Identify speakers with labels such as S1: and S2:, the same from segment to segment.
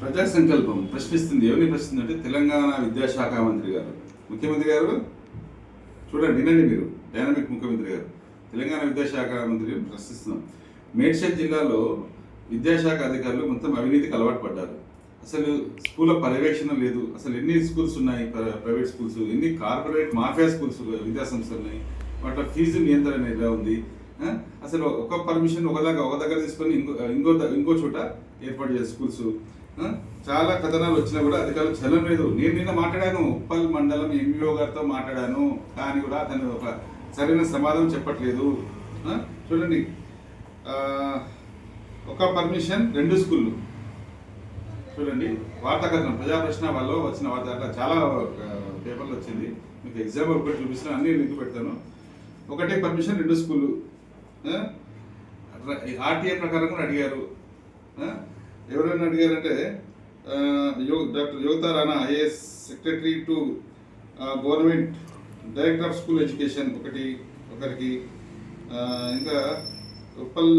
S1: ప్రజా సంకల్పం ప్రశ్నిస్తుంది. ఎవరిని ప్రశ్నిస్తుంది అంటే తెలంగాణ విద్యాశాఖ మంత్రి గారు. ముఖ్యమంత్రి గారు చూడండి వినండి మీరు. డైనమిక్ ముఖ్యమంత్రి గారు. తెలంగాణ విద్యాశాఖ మంత్రి ప్రశ్నిస్తున్నాం. మేడ్చల్ జిల్లాలో విద్యాశాఖ అధికారులు మొత్తం అవినీతికి అలవాటు పడ్డారు. అసలు స్కూల్ పర్యవేక్షణ లేదు. అసలు ఎన్ని స్కూల్స్ ఉన్నాయి? ప్ర- ప్రైవేట్ స్కూల్స్. ఎన్ని కార్పొరేట్ మాఫియా స్కూల్స్ విద్యా సంస్థలు ఉన్నాయి? వాటి ఫీజు నియంత్రణ ఎలా ఉంది? అసలు ఒక పర్మిషన్ ఒకదాకా ఒక దగ్గర తీసుకొని ఇంకో ఇంకో ఇంకో చోట ఏర్పాటు చేసే స్కూల్స్. చాలా కథనాలు వచ్చినా కూడా అధికారులు చల్లం లేదు నేను నిన్న మాట్లాడాను. ఉప్పల్ మండలం ఎంఈఓ గారితో మాట్లాడాను. కానీ కూడా అతను ఒక సరైన సమాధానం చెప్పట్లేదు. చూడండి. ఒక పర్మిషన్ రెండు స్కూళ్ళు. చూడండి. వార్తా కథనం ప్రజా ప్రశ్న వాళ్ళు వచ్చిన వార్త అట్లా చాలా పేపర్లు వచ్చింది. మీకు ఎగ్జాంపుల్ ఒకటి చూపిస్తాను. అన్ని లింక్ పెడతాను? ఒకటే పర్మిషన్ రెండు స్కూళ్ళు. ఆర్టీఏ ప్రకారం కూడా అడిగారు. ఎవరైనా అడిగారంటే యో doctor Yogita Rana IAS secretary to government director of school education ఒకటి ఒకరికి ఇంకా ఉప్పల్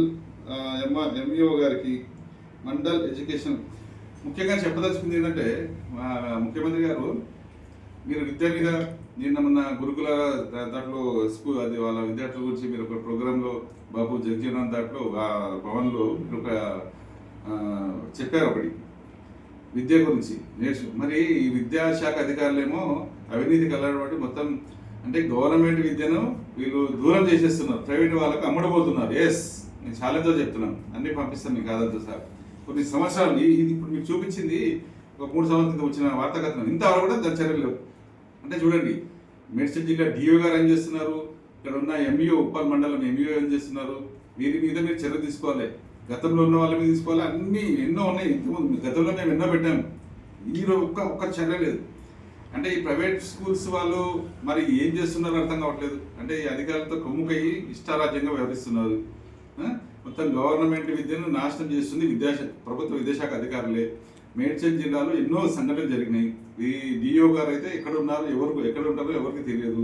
S1: ఎంఆ ఎంఈఓ గారికి మండల్ ఎడ్యుకేషన్. ముఖ్యంగా చెప్పదలుచుకుంది ఏంటంటే మా ముఖ్యమంత్రి గారు మీరు విద్యార్థిగా మీద నిన్న మొన్న గురుకుల దాంట్లో స్కూల్ అది వాళ్ళ విద్యార్థుల గురించి మీరు ఒక ప్రోగ్రాంలో బాబు జగజీవన్ దాంట్లో ఆ భవన్లో మీరు ఒక చెప్పారు ఒకటి. విద్య గురించి నేర్చు మరి ఈ విద్యాశాఖ అధికారులేమో అవినీతి కలవాటి మొత్తం అంటే గవర్నమెంట్ విద్యను వీళ్ళు దూరం చేసేస్తున్నారు. ప్రైవేట్ వాళ్ళకు అమ్మడబోతున్నారు ఎస్ నేను ఛాలెంజ్తో చెప్తున్నాను. అన్ని పంపిస్తాను మీకు కాదంతో సార్. కొన్ని సంవత్సరాలు ఇది ఇప్పుడు మీకు చూపించింది ఒక మూడు సంవత్సరాల క్రితం వచ్చిన వార్తా కథనం ఇంతవరకు కూడా దాని చర్యలు లేవు. అంటే చూడండి మెడిసిన్ జిల్లా డిఓ గారు ఏం చేస్తున్నారు? ఇక్కడ ఉన్న ఎంఈఓ ఉప్పల్ మండలం ఎంఈఓ ఏం చేస్తున్నారు? వీరి మీద మీరు చర్య తీసుకోవాలి. గతంలో ఉన్న వాళ్ళ మీద తీసుకోవాలి. అన్ని ఎన్నో ఉన్నాయి. ఇంతకుముందు గతంలో మేము ఎన్నో పెట్టాము. ఈ ఒక్క ఒక్క చర్య లేదు. అంటే ఈ ప్రైవేట్ స్కూల్స్ వాళ్ళు మరి ఏం చేస్తున్నారో అర్థం కావట్లేదు. అంటే ఈ అధికారులతో కొమ్ముకయ్యి ఇష్టారాజ్యంగా వ్యవహరిస్తున్నారు. మొత్తం గవర్నమెంట్ విద్యను నాశనం చేస్తుంది విద్యాశా ప్రభుత్వ విద్యాశాఖ అధికారులే. మేడ్చల్ జిల్లాలో ఎన్నో సంఘటనలు జరిగినాయి. ఈ డిఓ గారు అయితే ఎక్కడ ఉన్నారు ఎవరు ఎక్కడ ఉంటారో ఎవరికి తెలియదు.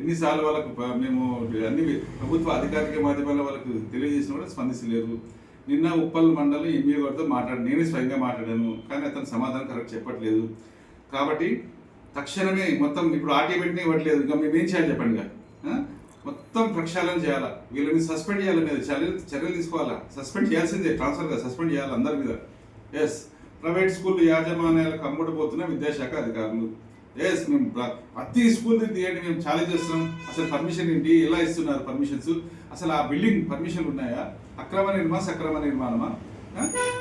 S1: ఎన్నిసార్లు వాళ్ళకు మేము అన్ని ప్రభుత్వ అధికారిక మాధ్యమాల వాళ్ళకు తెలియజేసిన కూడా స్పందించలేదు నిన్న ఉప్పల్ మండలం ఎంఈఓ గారితో మాట్లాడి నేనే స్వయంగా మాట్లాడాను కానీ అతను సమాధానం కరెక్ట్ చెప్పట్లేదు. కాబట్టి తక్షణమే మొత్తం ఇప్పుడు ఆర్టీ పెట్టినా ఇవ్వట్లేదు. ఇంకా మేము ఏం చేయాలి చెప్పండి ఇక? మొత్తం ప్రక్షాళన చేయాలా? వీళ్ళని సస్పెండ్ చేయాలి మీద చర్యలు చర్యలు తీసుకోవాలా? సస్పెండ్ చేయాల్సిందే ట్రాన్స్ఫర్గా సస్పెండ్ చేయాలి అందరి మీద. ఎస్ ప్రైవేట్ స్కూల్ యాజమాన్యాలకు అమ్ముడుపోతున్న విద్యాశాఖ అధికారులు. ఎస్ మేము ప్రతి స్కూల్ తీయండి మేము ఛాలెంజ్ చేస్తున్నాం. అసలు పర్మిషన్ ఏంటి? ఎలా ఇస్తున్నారు పర్మిషన్స్ అసలు ఆ బిల్డింగ్ పర్మిషన్ ఉన్నాయా? అక్రమ నిర్మాణ సక్రమ నిర్మాణమా?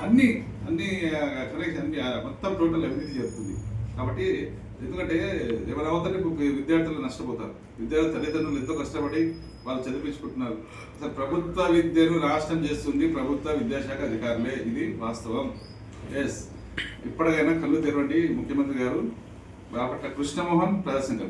S1: అన్ని అన్ని కరెక్ట్ అన్ని మొత్తం టోటల్ అభివృద్ధి చెప్తుంది కాబట్టి ఎందుకంటే ఎవరి అవతల విద్యార్థులు నష్టపోతారు. విద్యార్థుల తల్లిదండ్రులు ఎంతో కష్టపడి వాళ్ళు చదివించుకుంటున్నారు. అసలు ప్రభుత్వ విద్యను రాష్ట్రం చేస్తుంది ప్రభుత్వ విద్యాశాఖ అధికారులే. ఇది వాస్తవం. ఎస్ ఇప్పటికైనా కళ్ళు తెరవండి ముఖ్యమంత్రి గారు. బాపట్ల కృష్ణమోహన్ ప్రజా సంకల్పం